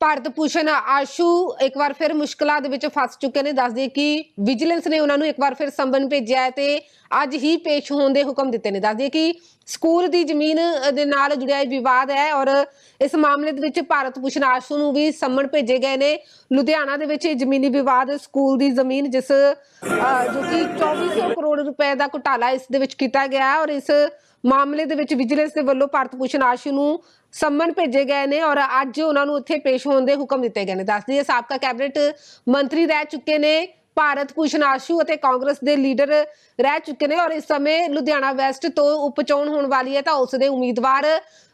ਭਾਰਤ ਭੂਸ਼ਣ ਆਸ਼ੂ ਇੱਕ ਵਾਰ ਫਿਰ ਮੁਸ਼ਕਲਾਂ ਦੇ ਵਿੱਚ ਫਸ ਚੁੱਕੇ ਨੇ ਦੱਸ ਕਿ ਵਿਜੀਲੈਂਸ ਨੇ ਉਹਨਾਂ ਨੂੰ ਇੱਕ ਵਾਰ ਫਿਰ ਸੰਬਨ ਭੇਜਿਆ ਹੈ ਤੇ ਅੱਜ ਹੀ ਪੇਸ਼ ਹੋਣ ਦੇ ਹੁਕਮ ਦਿੱਤੇ ਨੇ। ਦੱਸ ਕਿ ਸਕੂਲ ਦੀ ਜ਼ਮੀਨ ਦੇ ਨਾਲ ਜੁੜਿਆ ਇਹ ਵਿਵਾਦ ਹੈ ਔਰ ਇਸ ਮਾਮਲੇ ਦੇ ਵਿੱਚ ਭਾਰਤ ਭੂਸ਼ਣ ਆਸ਼ੂ ਨੂੰ ਵੀ ਸੰਮਨ ਭੇਜੇ ਗਏ ਨੇ। ਲੁਧਿਆਣਾ ਦੇ ਵਿੱਚ ਇਹ ਜ਼ਮੀਨੀ ਵਿਵਾਦ ਸਕੂਲ ਦੀ ਜ਼ਮੀਨ ਜਿਸ ਅਹ, ਜੋ ਕਿ 2400 ਕਰੋੜ ਰੁਪਏ ਦਾ ਘੁਟਾਲਾ ਇਸ ਦੇ ਵਿੱਚ ਕੀਤਾ ਗਿਆ ਔਰ ਇਸ ਮਾਮਲੇ ਦੇ ਵਿੱਚ ਵਿਜੀਲੈਂਸ ਦੇ ਵੱਲੋਂ ਭਾਰਤ ਭੂਸ਼ਣ ਆਸ਼ੂ ਨੂੰ ਸੰਮਨ ਭੇਜੇ ਗਏ ਨੇ ਔਰ ਅੱਜ ਉਹਨਾਂ ਨੂੰ ਇੱਥੇ ਪੇਸ਼ ਹੋਣ ਦੇ ਹੁਕਮ ਦਿੱਤੇ ਗਏ ਨੇ। ਦੱਸ ਦਈਏ, ਸਾਬਕਾ ਕੈਬਨਿਟ ਮੰਤਰੀ ਰਹਿ ਚੁੱਕੇ ਨੇ, ਭਾਰਤ ਭੂਸ਼ਣ ਆਸ਼ੂ ਅਤੇ ਕਾਂਗਰਸ ਦੇ ਲੀਡਰ ਰਹਿ ਚੁੱਕੇ ਨੇ ਔਰ ਇਸ ਸਮੇਂ ਲੁਧਿਆਣਾ ਵੈਸਟ ਤੋਂ ਉਪਚੋਣ ਹੋਣ ਵਾਲੀ ਹੈ ਤਾਂ ਉਸ ਦੇ ਉਮੀਦਵਾਰ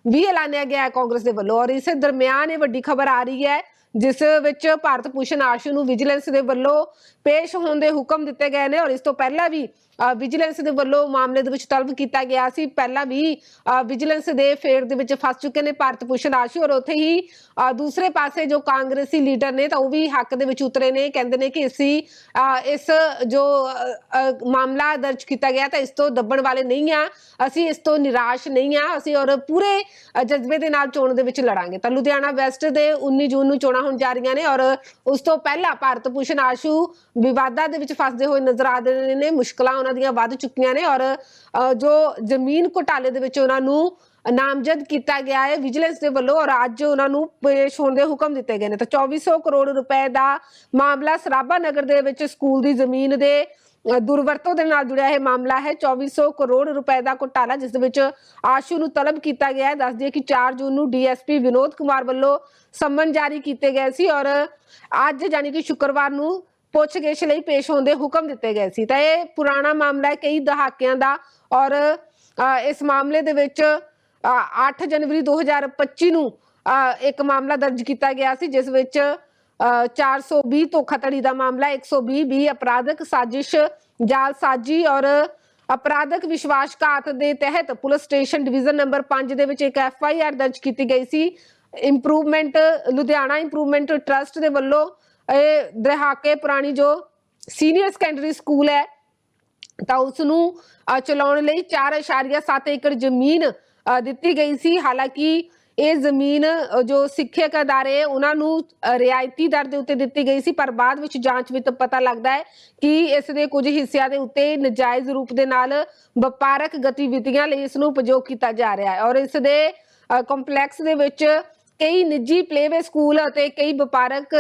ਵੀ ਐਲਾਨਿਆ ਗਿਆ ਹੈ ਕਾਂਗਰਸ ਦੇ ਵੱਲੋਂ ਔਰ ਇਸੇ ਦਰਮਿਆਨ ਇਹ ਵੱਡੀ ਖਬਰ ਆ ਰਹੀ ਹੈ, ਜਿਸ ਵਿੱਚ ਭਾਰਤ ਭੂਸ਼ਣ ਆਸ਼ੂ ਨੂੰ ਵਿਜੀਲੈਂਸ ਦੇ ਵੱਲੋਂ ਪੇਸ਼ ਹੋਣ ਦੇ ਹੁਕਮ ਦਿੱਤੇ ਗਏ ਨੇ ਔਰ ਇਸ ਤੋਂ ਪਹਿਲਾਂ ਵੀ ਵਿਜੀਲੈਂਸ ਦੇ ਵੱਲੋਂ ਮਾਮਲੇ ਦੇ ਵਿੱਚ ਤਲਬ ਕੀਤਾ ਗਿਆ ਸੀ। ਪਹਿਲਾਂ ਵੀ ਵਿਜੀਲੈਂਸ ਦੇ ਫੇਰ ਦੇ ਵਿੱਚ ਫਸ ਚੁੱਕੇ ਨੇ ਭਾਰਤ ਭੂਸ਼ਣ ਆਸ਼ੂ ਔਰ ਉੱਥੇ ਹੀ ਦੂਸਰੇ ਪਾਸੇ ਜੋ ਕਾਂਗਰਸੀ ਲੀਡਰ ਨੇ ਤਾਂ ਉਹ ਵੀ ਹੱਕ ਦੇ ਵਿੱਚ ਉਤਰੇ ਨੇ। ਕਹਿੰਦੇ ਨੇ ਕਿ ਅਸੀਂ ਇਸ ਜੋ ਮਾਮਲਾ ਦਰਜ ਕੀਤਾ ਗਿਆ ਤਾਂ ਇਸ ਤੋਂ ਦੱਬਣ ਵਾਲੇ ਨਹੀਂ ਆ। ਅਸੀਂ ਇਸ ਤੋਂ ਨਿਰਾਸ਼ ਨਹੀਂ ਆ। ਅਸੀਂ ਔਰ ਪੂਰੇ ਜਜ਼ਬੇ ਦੇ ਨਾਲ ਚੋਣ ਦੇ ਵਿੱਚ ਲੜਾਂਗੇ। ਤਾਂ ਲੁਧਿਆਣਾ ਵੈਸਟ ਦੇ 19 ਜੂਨ ਨੂੰ ਚੋਣਾਂ ਹੋਣ ਜਾ ਰਹੀਆਂ ਨੇ ਔਰ ਉਸ ਤੋਂ ਪਹਿਲਾਂ ਭਾਰਤ ਭੂਸ਼ਣ ਆਸ਼ੂ ਵਿਵਾਦਾਂ ਦੇ ਵਿੱਚ ਫਸਦੇ ਹੋਏ ਨਜ਼ਰ ਆ ਰਹੇ ਨੇ, ਮੁਸ਼ਕਲਾਂ ਉਹਨਾਂ ਦੀਆਂ ਵੱਧ ਚੁੱਕੀਆਂ ਨੇ ਔਰ ਜੋ ਜ਼ਮੀਨ ਘੁਟਾਲੇ ਦੇ ਵਿੱਚ ਉਹਨਾਂ ਨੂੰ ਨਾਮਜ਼ਦ ਕੀਤਾ ਗਿਆ ਹੈ, ਵਿਜੀਲੈਂਸ ਦੇ ਵੱਲੋਂ ਔਰ ਅੱਜ ਉਹਨਾਂ ਨੂੰ ਪੇਸ਼ ਹੋਣ ਦੇ ਹੁਕਮ ਦਿੱਤੇ ਗਏ ਨੇ। ਤਾਂ 2400 ਕਰੋੜ ਰੁਪਏ ਦਾ ਮਾਮਲਾ ਸਰਾਭਾ ਨਗਰ ਦੇ ਵਿੱਚ ਸਕੂਲ ਦੀ ਜ਼ਮੀਨ ਦੇ ਦੁਰਵਰਤੋਂ ਦੇ ਨਾਲ ਜੁੜਿਆ ਇਹ ਮਾਮਲਾ ਹੈ। 2400 ਕਰੋੜ ਰੁਪਏ ਦਾ ਘੁਟਾਲਾ ਜਿਸ ਦੇ ਵਿੱਚ ਆਸ਼ੂ ਨੂੰ ਤਲਬ ਕੀਤਾ ਗਿਆ ਹੈ। ਦੱਸ ਦਈਏ ਕਿ 4 ਜੂਨ ਨੂੰ ਡੀਐਸਪੀ ਵਿਨੋਦ ਕੁਮਾਰ ਵੱਲੋਂ ਸੰਮਨ ਜਾਰੀ ਕੀਤੇ ਗਏ ਸੀ ਔਰ ਅੱਜ ਯਾਨੀ ਕਿ ਸ਼ੁੱਕਰਵਾਰ ਨੂੰ ਪੁੱਛਗਿੱਛ ਲਈ ਪੇਸ਼ ਹੋਣ ਦੇ ਹੁਕਮ ਦਿੱਤੇ ਗਏ ਸੀ। ਤਾਂ ਇਹ ਪੁਰਾਣਾ ਮਾਮਲਾ ਹੈ ਕਈ ਦਹਾਕਿਆਂ ਦਾ। ਔਰ ਇਸ ਮਾਮਲੇ ਦੇ ਵਿੱਚ 8 ਜਨਵਰੀ 2025 ਨੂੰ ਇੱਕ ਮਾਮਲਾ ਦਰਜ ਕੀਤਾ ਗਿਆ ਸੀ ਜਿਸ ਵਿੱਚ ਅ, 420 ਧੋਖਾਧੜੀ ਦਾ ਮਾਮਲਾ 120 ਵੀ ਅਪਰਾਧਕ ਸਾਜ਼ਿਸ਼ ਜਾਲਸਾਜ਼ੀ ਔਰ ਅਪਰਾਧਕ ਵਿਸ਼ਵਾਸਘਾਤ ਦੇ ਤਹਿਤ ਪੁਲਿਸ ਸਟੇਸ਼ਨ ਡਿਵੀਜ਼ਨ ਨੰਬਰ 5 ਦੇ ਵਿੱਚ ਇੱਕ ਐਫ ਆਈ ਆਰ ਦਰਜ ਕੀਤੀ ਗਈ ਸੀ। ਇੰਪਰੂਵਮੈਂਟ ਲੁਧਿਆਣਾ ਇੰਪਰੂਵਮੈਂਟ ਟਰਸਟ ਦੇ ਵੱਲੋਂ ਇਹ ਦਹਾਕੇ ਪੁਰਾਣੀ ਜੋ ਸੀਨੀਅਰ ਸੈਕੰਡਰੀ ਸਕੂਲ ਹੈ, ਤਾਂ ਉਸ ਨੂੰ ਚਲਾਉਣ ਲਈ 4.7 ਏਕੜ ਜ਼ਮੀਨ ਦਿੱਤੀ ਗਈ ਸੀ। ਹਾਲਾਂਕਿ ਇਹ ਜ਼ਮੀਨ ਜੋ ਸਿੱਖਿਅਕ ਅਦਾਰੇ, ਉਹਨਾਂ ਨੂੰ ਰਿਆਇਤੀ ਦਰ ਦੇ ਉੱਤੇ ਦਿੱਤੀ ਗਈ ਸੀ, ਪਰ ਬਾਅਦ ਵਿੱਚ ਜਾਂਚ ਵਿੱਚ ਪਤਾ ਲੱਗਦਾ ਹੈ ਕਿ ਇਸ ਦੇ ਕੁਝ ਹਿੱਸਿਆਂ ਦੇ ਉੱਤੇ ਨਜਾਇਜ਼ ਰੂਪ ਦੇ ਨਾਲ ਵਪਾਰਕ ਗਤੀਵਿਧੀਆਂ ਲਈ ਇਸ ਨੂੰ ਉਪਯੋਗ ਕੀਤਾ ਜਾ ਰਿਹਾ ਹੈ। ਔਰ ਇਸ ਦੇ ਕੰਪਲੈਕਸ ਦੇ ਵਿੱਚ ਕਈ ਨਿੱਜੀ ਪਲੇਵੇ ਸਕੂਲ ਅਤੇ ਕਈ ਵਪਾਰਕ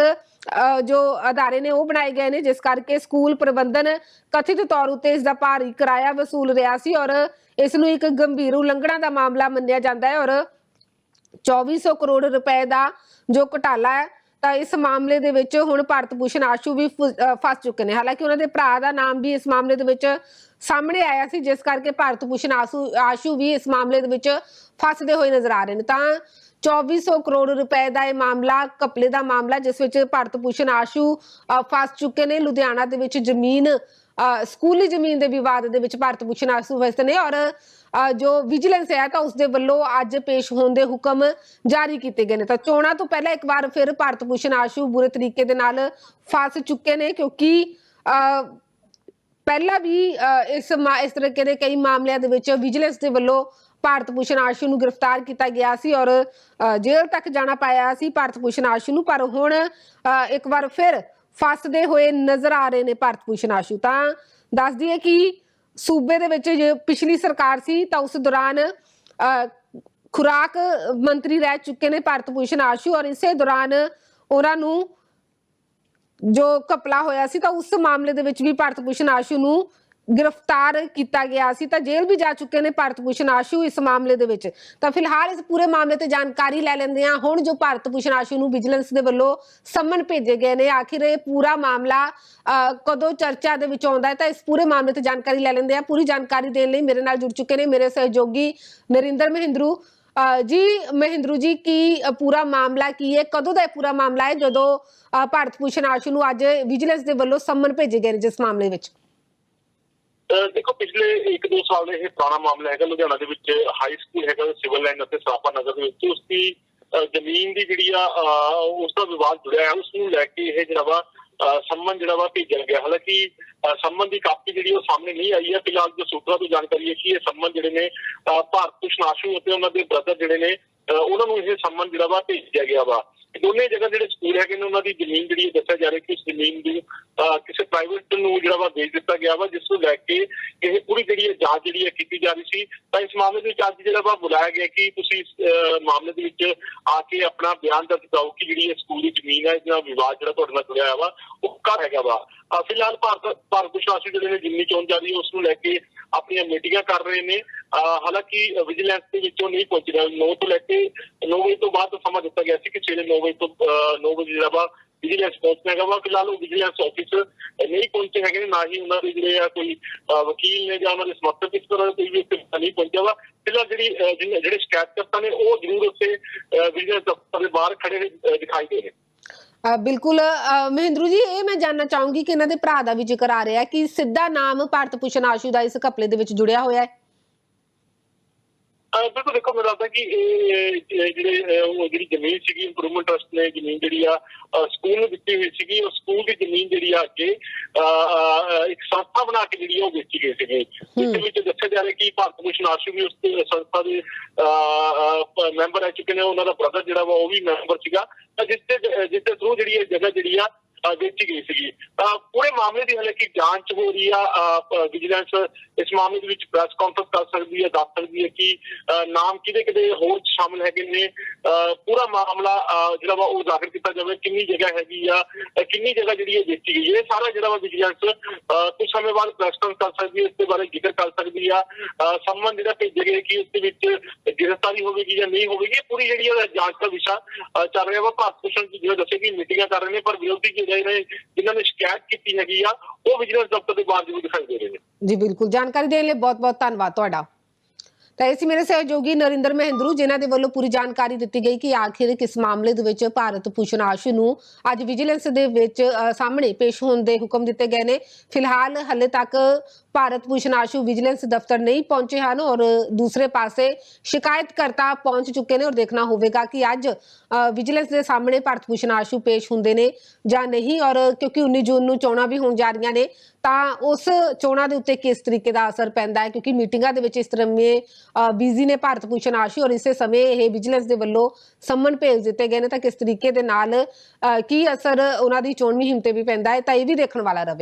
ਜੋ ਅਦਾਰੇ ਨੇ ਉਹ ਬਣਾਏ ਗਏ ਨੇ, ਜਿਸ ਕਰਕੇ ਸਕੂਲ ਪ੍ਰਬੰਧਨ ਕਥਿਤ ਤੌਰ ਉਤੇ ਇਸ ਦਾ ਭਾਰੀ ਕਿਰਾਇਆ ਵਸੂਲ ਰਿਹਾ ਸੀ ਔਰ ਇਸ ਨੂੰ ਇੱਕ ਗੰਭੀਰ ਉਲੰਘਣਾ ਦਾ ਮਾਮਲਾ ਮੰਨਿਆ ਜਾਂਦਾ ਹੈ ਔਰ 2400 ਕਰੋੜ ਰੁਪਏ ਦਾ ਜੋ ਘੁਟਾਲਾ ਹੈ, ਤਾਂ ਇਸ ਮਾਮਲੇ ਦੇ ਵਿੱਚ ਹੁਣ ਭਾਰਤ ਭੂਸ਼ਣ ਆਸ਼ੂ ਵੀ ਫਸ ਚੁੱਕੇ ਨੇ। ਹਾਲਾਂਕਿ ਉਹਨਾਂ ਦੇ ਭਰਾ ਦਾ ਨਾਮ ਵੀ ਇਸ ਮਾਮਲੇ ਦੇ ਵਿੱਚ ਸਾਹਮਣੇ ਆਇਆ ਸੀ, ਜਿਸ ਕਰਕੇ ਭਾਰਤ ਭੂਸ਼ਣ ਆਸ਼ੂ ਆਸ਼ੂ ਵੀ ਇਸ ਮਾਮਲੇ ਦੇ ਵਿੱਚ ਫਸਦੇ ਹੋਏ ਨਜ਼ਰ ਆ ਰਹੇ ਨੇ। ਤਾਂ 2400 ਕਰੋੜ ਰੁਪਏ ਦਾ ਇਹ ਮਾਮਲਾ ਕਪਲੇ ਦਾ ਮਾਮਲਾ ਜਿਸ ਵਿੱਚ ਭਾਰਤ ਭੂਸ਼ਣ ਆਸ਼ੂ ਫਸ ਚੁੱਕੇ ਨੇ ਲੁਧਿਆਣਾ ਦੇ ਵਿੱਚ ਜ਼ਮੀਨ ਸਕੂਲੀ ਜ਼ਮੀਨ ਦੇ ਵਿਵਾਦ ਦੇ ਵਿੱਚ ਭਾਰਤ ਭੂਸ਼ਣ ਆਸ਼ੂ ਫਸਦੇ ਨੇ ਔਰ ਜੋ ਵਿਜੀਲੈਂਸ ਹੈ ਤਾਂ ਉਸ ਦੇ ਵੱਲੋਂ ਅੱਜ ਪੇਸ਼ ਹੋਣ ਦੇ ਹੁਕਮ ਜਾਰੀ ਕੀਤੇ ਗਏ ਨੇ ਤਾਂ ਚੋਣਾਂ ਤੋਂ ਪਹਿਲਾਂ ਇੱਕ ਵਾਰ ਫਿਰ ਭਾਰਤ ਭੂਸ਼ਣ ਆਸ਼ੂ ਬੁਰੇ ਤਰੀਕੇ ਦੇ ਨਾਲ ਫਸ ਚੁੱਕੇ ਨੇ ਕਿਉਂਕਿ ਅ, ਪਹਿਲਾਂ ਵੀ ਅ, ਇਸ ਇਸ ਤਰੀਕੇ ਦੇ ਕਈ ਮਾਮਲਿਆਂ ਦੇ ਵਿੱਚ ਵਿਜੀਲੈਂਸ ਦੇ ਵੱਲੋਂ ਭਾਰਤ ਭੂਸ਼ਣ ਆਸ਼ੂ ਨੂੰ ਗ੍ਰਿਫਤਾਰ ਕੀਤਾ ਗਿਆ ਸੀ ਔਰ ਜੇਲ੍ਹ ਤੱਕ ਜਾਣਾ ਪਾਇਆ ਸੀ ਭਾਰਤ ਭੂਸ਼ਣ ਆਸ਼ੂ ਨੂੰ ਪਰ ਹੁਣ ਇੱਕ ਵਾਰ ਫਿਰ ਫਸਦੇ ਹੋਏ ਨਜ਼ਰ ਆ ਰਹੇ ਨੇ ਭਾਰਤ ਭੂਸ਼ਣ ਆਸ਼ੂ। ਤਾਂ ਦੱਸ ਦਈਏ ਕਿ ਸੂਬੇ ਦੇ ਵਿੱਚ ਪਿਛਲੀ ਸਰਕਾਰ ਸੀ ਤਾਂ ਉਸ ਦੌਰਾਨ ਅ, ਖੁਰਾਕ ਮੰਤਰੀ ਰਹਿ ਚੁੱਕੇ ਨੇ ਭਾਰਤ ਭੂਸ਼ਣ ਆਸ਼ੂ ਔਰ ਇਸੇ ਦੌਰਾਨ ਉਹਨਾਂ ਨੂੰ ਜੋ ਕਪਲਾ ਹੋਇਆ ਸੀ ਤਾਂ ਉਸ ਮਾਮਲੇ ਦੇ ਵਿੱਚ ਵੀ ਭਾਰਤ ਭੂਸ਼ਣ ਆਸ਼ੂ ਨੂੰ ਗ੍ਰਿਫਤਾਰ ਕੀਤਾ ਗਿਆ ਸੀ ਤਾਂ ਜੇਲ੍ਹ ਵੀ ਜਾ ਚੁੱਕੇ ਨੇ ਭਾਰਤ ਭੂਸ਼ਣ ਆਸ਼ੂ ਇਸ ਮਾਮਲੇ ਦੇ ਵਿੱਚ। ਤਾਂ ਫਿਲਹਾਲ ਇਸ ਪੂਰੇ ਮਾਮਲੇ ਤੇ ਜਾਣਕਾਰੀ ਲੈ ਲੈਂਦੇ ਆ ਹੁਣ ਜੋ ਭਾਰਤ ਭੂਸ਼ਣ ਆਸ਼ੂ ਨੂੰ ਵਿਜੀਲੈਂਸ ਦੇ ਵੱਲੋਂ ਸੰਮਨ ਭੇਜੇ ਗਏ ਨੇ ਆਖਿਰ ਇਹ ਪੂਰਾ ਮਾਮਲਾ ਕਦੋਂ ਚਰਚਾ ਦੇ ਵਿੱਚ ਆਉਂਦਾ ਹੈ ਤਾਂ ਇਸ ਪੂਰੇ ਮਾਮਲੇ ਤੇ ਜਾਣਕਾਰੀ ਲੈ ਲੈਂਦੇ ਹਾਂ। ਪੂਰੀ ਜਾਣਕਾਰੀ ਦੇਣ ਲਈ ਮੇਰੇ ਨਾਲ ਜੁੜ ਚੁੱਕੇ ਨੇ ਮੇਰੇ ਸਹਿਯੋਗੀ ਨਰਿੰਦਰ ਮਹਿੰਦਰੂ। ਅਹ, ਜੀ ਮਹਿੰਦਰੂ ਜੀ ਕੀ ਪੂਰਾ ਮਾਮਲਾ ਕੀ ਹੈ? ਕਦੋਂ ਦਾ ਇਹ ਪੂਰਾ ਮਾਮਲਾ ਹੈ ਜਦੋਂ ਅਹ, ਭਾਰਤ ਭੂਸ਼ਣ ਆਸ਼ੂ ਨੂੰ ਅੱਜ ਵਿਜੀਲੈਂਸ ਦੇ ਵੱਲੋਂ ਸੰਮਨ ਭੇਜੇ ਗਏ ਨੇ ਜਿਸ ਮਾਮਲੇ ਵਿੱਚ? ਦੇਖੋ, ਪਿਛਲੇ 1-2 ਸਾਲ ਦੇ ਇਹ ਪੁਰਾਣਾ ਮਾਮਲਾ ਹੈਗਾ। ਲੁਧਿਆਣਾ ਦੇ ਵਿੱਚ ਹਾਈ ਸਕੂਲ ਹੈਗਾ ਸਿਵਲ ਲਾਈਨ ਅਤੇ ਸਰਾਪਾ ਨਗਰ ਦੇ ਵਿੱਚ। ਉਸ ਦੀ ਜ਼ਮੀਨ ਦੀ ਜਿਹੜੀ ਆ ਉਸ ਦਾ ਵਿਵਾਦ ਜੁੜਿਆ ਹੈ ਉਸ ਨੂੰ ਲੈ ਕੇ ਇਹ ਜਿਹੜਾ ਵਾ, ਅਹ ਸੰਮਨ ਜਿਹੜਾ ਵਾ ਭੇਜਿਆ ਗਿਆ। ਹਾਲਾਂਕਿ, ਅਹ ਸੰਮਨ ਦੀ ਕਾਪੀ ਜਿਹੜੀ ਉਹ ਸਾਹਮਣੇ ਨਹੀਂ ਆਈ ਹੈ। ਫਿਲਹਾਲ ਜੋ ਸੂਤਰਾਂ ਤੋਂ ਜਾਣਕਾਰੀ ਹੈ ਕਿ ਇਹ ਸੰਮਨ ਜਿਹੜੇ ਨੇ ਭਾਰਤ ਭੂਸ਼ਣ ਅਤੇ ਉਹਨਾਂ ਦੇ ਬ੍ਰਦਰ ਜਿਹੜੇ ਨੇ, ਅਹ ਉਹਨਾਂ ਨੂੰ ਇਹ ਸੰਮਨ ਜਿਹੜਾ ਵਾ ਭੇਜਿਆ ਗਿਆ ਵਾ। ਦੋਨੇ ਜਗ੍ਹਾ ਜਿਹੜੇ ਸਕੂਲ ਹੈਗੇ ਨੇ ਉਹਨਾਂ ਦੀ ਜ਼ਮੀਨ ਜਿਹੜੀ ਹੈ ਦੱਸਿਆ ਜਾ ਰਿਹਾ ਕਿ ਉਸ ਜ਼ਮੀਨ ਦੀ ਅਹ ਕਿਸੇ ਪ੍ਰਾਈਵੇਟ ਨੂੰ ਜਿਹੜਾ ਵਾ ਵੇਚ ਦਿੱਤਾ ਗਿਆ ਵਾ ਜਿਸ ਨੂੰ ਲੈ ਕੇ ਇਹ ਪੂਰੀ ਜਿਹੜੀ ਹੈ ਜਾਂਚ ਜਿਹੜੀ ਹੈ ਕੀਤੀ ਜਾ ਰਹੀ ਸੀ। ਤਾਂ ਇਸ ਮਾਮਲੇ ਦੇ ਵਿੱਚ ਅੱਜ ਜਿਹੜਾ ਵਾ ਬੁਲਾਇਆ ਗਿਆ ਕਿ ਤੁਸੀਂ ਇਸ ਅਹ, ਮਾਮਲੇ ਦੇ ਵਿੱਚ ਆ ਕੇ ਆਪਣਾ ਬਿਆਨ ਦਰਜ ਕਰਾਓ ਕਿ ਜਿਹੜੀ ਇਹ ਸਕੂਲ ਦੀ ਜ਼ਮੀਨ ਹੈ ਜਿਹਦਾ ਵਿਵਾਦ ਜਿਹੜਾ ਤੁਹਾਡੇ ਨਾਲ ਜੁੜਿਆ ਹੋਇਆ ਵਾ ਉਹ ਕਰ ਹੈਗਾ ਵਾ। ਫਿਲਹਾਲ ਭਾਰਤ ਭਾਰਤ ਪ੍ਰਸ਼ਾਸਨ ਜਿਹੜੇ ਨੇ ਜਿੰਨੀ ਚੋਣ ਜਾਰੀ ਹੈ ਉਸ ਨੂੰ ਲੈ ਕੇ ਆਪਣੀਆਂ ਮੀਟਿੰਗਾਂ ਕਰ ਰਹੇ ਨੇ। ਅਹ, ਹਾਲਾਂਕਿ ਵਿਜੀਲੈਂਸ ਦੇ ਵਿੱਚੋਂ ਨਹੀਂ ਪਹੁੰਚ ਰਿਹਾ 9 ਤੋਂ ਲੈ ਕੇ 9 ਵਜੇ ਤੋਂ ਬਾਅਦ ਸਮਾਂ ਦਿੱਤਾ ਗਿਆ ਸੀ ਕਿ ਸਵੇਰੇ 9 ਵਜੇ ਤੋਂ 9 ਵਜੇ ਜਿਹੜਾ ਵਾ ਵਿਜੀਲੈਂਸ ਪਹੁੰਚਣਾ ਹੈਗਾ ਵਾ ਫਿਲਹਾਲ ਉਹ ਵਿਜੀਲੈਂਸ ਆਫਿਸ ਨਹੀਂ ਪਹੁੰਚੇ ਹੈਗੇ ਨੇ, ਨਾ ਹੀ ਉਹਨਾਂ ਦੇ ਜਿਹੜੇ ਆ ਕੋਈ ਵਕੀਲ ਨੇ ਜਾਂ ਉਹਨਾਂ ਦੇ ਸਮਰਥਕ ਇਸ ਤਰ੍ਹਾਂ ਕੋਈ ਵੀ ਨਹੀਂ ਪਹੁੰਚਿਆ ਵਾ। ਫਿਲਹਾਲ ਜਿਹੜੀ ਜਿਹੜੇ ਸ਼ਿਕਾਇਤਕਰਤਾ ਨੇ ਉਹ ਜ਼ਰੂਰ ਉੱਥੇ ਵਿਜੀਲੈਂਸ ਦਫ਼ਤਰ ਦੇ ਬਾਹਰ ਖੜੇ ਦਿਖਾਈ ਦੇ ਰਹੇ ਬਿਲਕੁਲ ਮਹਿੰਦਰੂ ਜੀ ਇਹ ਮੈਂ ਜਾਨਣਾ ਚਾਹੂੰਗੀ ਕਿ ਇਹਨਾਂ ਦੇ ਭਰਾ ਦਾ ਵੀ ਜ਼ਿਕਰ ਆ ਰਿਹਾ ਕਿ ਸਿੱਧਾ ਨਾਮ ਭਾਰਤ ਭੂਸ਼ਣ ਆਸ਼ੂ ਦਾ ਇਸ ਘਪਲੇ ਦੇ ਵਿੱਚ ਜੁੜਿਆ ਹੋਇਆ ਹੈ। ਬਿਲਕੁਲ ਦੇਖੋ ਮੈਨੂੰ ਲੱਗਦਾ ਕਿ ਇਹ ਜਿਹੜੇ ਉਹ ਜਿਹੜੀ ਜ਼ਮੀਨ ਸੀਗੀ ਇੰਪਰੂਵਮੈਂਟ ਟਰਸਟ ਨੇ ਜ਼ਮੀਨ ਜਿਹੜੀ ਆ ਸਕੂਲ ਨੂੰ ਦਿੱਤੀ ਹੋਈ ਸੀਗੀ। ਉਹ ਸਕੂਲ ਦੀ ਜ਼ਮੀਨ ਜਿਹੜੀ ਆ ਅੱਗੇ ਇੱਕ ਸੰਸਥਾ ਬਣਾ ਕੇ ਜਿਹੜੀ ਉਹ ਵੇਚੀ ਗਈ ਸੀਗੀ। ਇਸ ਵਿੱਚ ਦੱਸਿਆ ਜਾ ਰਿਹਾ ਕਿ ਭਾਰਤ ਭੂਸ਼ਣ ਆਸ਼ੂ ਵੀ ਉਸ ਸੰਸਥਾ ਦੇ ਮੈਂਬਰ ਰਹਿ ਚੁੱਕੇ ਨੇ ਉਹਨਾਂ ਦਾ ਬ੍ਰਦਰ ਜਿਹੜਾ ਵਾ ਉਹ ਵੀ ਮੈਂਬਰ ਸੀਗਾ। ਤਾਂ ਜਿਸ ਤੇ ਜਿਸ ਦੇ ਥਰੂ ਜਿਹੜੀ ਇਹ ਜਗ੍ਹਾ ਜਿਹੜੀ ਆ ਵੇਚੀ ਗਈ ਸੀਗੀ। ਤਾਂ ਪੂਰੇ ਮਾਮਲੇ ਦੀ ਹਾਲਾਂਕਿ ਜਾਂਚ ਹੋ ਰਹੀ ਆ ਵਿਜੀਲੈਂਸ ਇਸ ਮਾਮਲੇ ਦੇ ਵਿੱਚ ਪ੍ਰੈਸ ਕਾਨਫਰੰਸ ਕਰ ਸਕਦੀ ਹੈ ਦੱਸ ਸਕਦੀ ਹੈ ਕਿ ਅਹ, ਨਾਮ ਕਿਹਦੇ ਕਿਹਦੇ ਹੋਰ ਸ਼ਾਮਲ ਹੈਗੇ ਨੇ। ਅਹ, ਪੂਰਾ ਮਾਮਲਾ ਅਹ, ਜਿਹੜਾ ਵਾ ਉਹ ਜ਼ਾਹਿਰ ਕੀਤਾ ਜਾਵੇ ਕਿੰਨੀ ਜਗ੍ਹਾ ਹੈਗੀ ਆ ਕਿੰਨੀ ਜਗ੍ਹਾ ਜਿਹੜੀ ਹੈ ਵੇਚੀ ਗਈ ਹੈ। ਇਹ ਸਾਰਾ ਜਿਹੜਾ ਵਾ ਵਿਜੀਲੈਂਸ ਅਹ, ਕੁਝ ਸਮੇਂ ਬਾਅਦ ਪ੍ਰੈਸ ਕਾਨਫਰੰਸ ਕਰ ਸਕਦੀ ਹੈ ਇਸ ਦੇ ਬਾਰੇ ਜ਼ਿਕਰ ਕਰ ਸਕਦੀ ਆ। ਅਹ, ਸੰਬੰਧ ਜਿਹੜਾ ਭੇਜਿਆ ਗਿਆ ਕਿ ਉਸ ਦੇ ਵਿੱਚ ਗ੍ਰਿਫਤਾਰੀ ਹੋਵੇਗੀ ਜਾਂ ਨਹੀਂ ਹੋਵੇਗੀ ਇਹ ਪੂਰੀ ਜਿਹੜੀ ਹੈ ਜਾਂਚ ਦਾ ਵਿਸ਼ਾ ਚੱਲ ਰਿਹਾ ਵਾ। ਭਾਰਤ ਭੂਸ਼ਣ ਜੀ ਜਿਵੇਂ ਦੱਸਿਆ ਕਿ ਮੀਟਿੰਗਾਂ ਕਰ ਰਹੇ ਨੇ ਪਰ ਵਿਰੋਧੀ ਜਿਹੜੇ ਨੇ ਜਿਨ੍ਹਾਂ ਨੇ ਸ਼ਿਕਾਇਤ ਕੀਤੀ ਹੈਗੀ ਆ ਉਹ ਵਿਜੀਲੈਂਸ ਦਫ਼ਤਰ ਦੇ ਬਾਹਰ ਜ਼ਰੂਰ ਦਿਖਾਈ ਦੇ ਰਹੇ ਨੇ। ਜੀ ਬਿਲਕੁਲ ਜਾਣਕਾਰੀ ਦੇਣ ਲਈ ਬਹੁਤ-ਬਹੁਤ ਧੰਨਵਾਦ ਤੁਹਾਡਾ। ਤਾਂ ਇਹ ਸੀ ਮੇਰੇ ਸਹਿਯੋਗੀ ਨਰਿੰਦਰ ਮਹਿੰਦਰੂ ਜਿਨ੍ਹਾਂ ਦੇ ਵੱਲੋਂ ਪੂਰੀ ਜਾਣਕਾਰੀ ਦਿੱਤੀ ਗਈ ਕਿ ਆਖਿਰ ਕਿਸ ਮਾਮਲੇ ਦੇ ਵਿੱਚ ਭਾਰਤ ਭੂਸ਼ਣ ਆਸ਼ੂ ਨੂੰ ਅੱਜ ਵਿਜੀਲੈਂਸ ਦੇ ਵਿੱਚ ਅ, ਸਾਹਮਣੇ ਪੇਸ਼ ਹੋਣ ਦੇ ਹੁਕਮ ਦਿੱਤੇ ਗਏ ਨੇ। ਫਿਲਹਾਲ ਹਲੇ ਤੱਕ ਭਾਰਤ ਭੂਸ਼ਣ ਆਸ਼ੂ ਵਿਜੀਲੈਂਸ ਦਫ਼ਤਰ ਨਹੀਂ ਪਹੁੰਚੇ ਹਨ ਔਰ ਦੂਸਰੇ ਪਾਸੇ ਸ਼ਿਕਾਇਤਕਰਤਾ ਪਹੁੰਚ ਚੁੱਕੇ ਨੇ ਔਰ ਦੇਖਣਾ ਹੋਵੇਗਾ ਕਿ ਅੱਜ ਵਿਜੀਲੈਂਸ ਦੇ ਸਾਹਮਣੇ ਭਾਰਤ ਭੂਸ਼ਣ ਆਸ਼ੂ ਪੇਸ਼ ਹੁੰਦੇ ਨੇ ਜਾਂ ਨਹੀਂ ਔਰ ਕਿਉਂਕਿ 19 ਜੂਨ ਨੂੰ ਚੋਣਾਂ ਵੀ ਹੋਣ ਜਾ ਰਹੀਆਂ ਨੇ ਤਾਂ ਉਸ ਚੋਣਾਂ ਦੇ ਉੱਤੇ ਕਿਸ ਤਰੀਕੇ ਦਾ ਅਸਰ ਪੈਂਦਾ ਹੈ? ਕਿਉਂਕਿ ਮੀਟਿੰਗਾਂ ਦੇ ਵਿੱਚ ਇਸ ਤਰ੍ਹਾਂ ਬਿਜ਼ੀ ਨੇ ਭਾਰਤ ਭੂਸ਼ਣ ਆਸ਼ੂ ਔਰ ਇਸੇ ਸਮੇਂ ਇਹ ਵਿਜੀਲੈਂਸ ਦੇ ਵੱਲੋਂ ਸੰਮਨ ਭੇਜ ਦਿੱਤੇ ਗਏ ਨੇ ਤਾਂ ਕਿਸ ਤਰੀਕੇ ਦੇ ਨਾਲ ਅ, ਕੀ ਅਸਰ ਉਹਨਾਂ ਦੀ ਚੋਣ ਮੁਹਿੰਮ ਤੇ ਵੀ ਪੈਂਦਾ ਹੈ ਤਾਂ ਇਹ ਵੀ ਦੇਖਣ ਵਾਲਾ ਰਹੇਗਾ।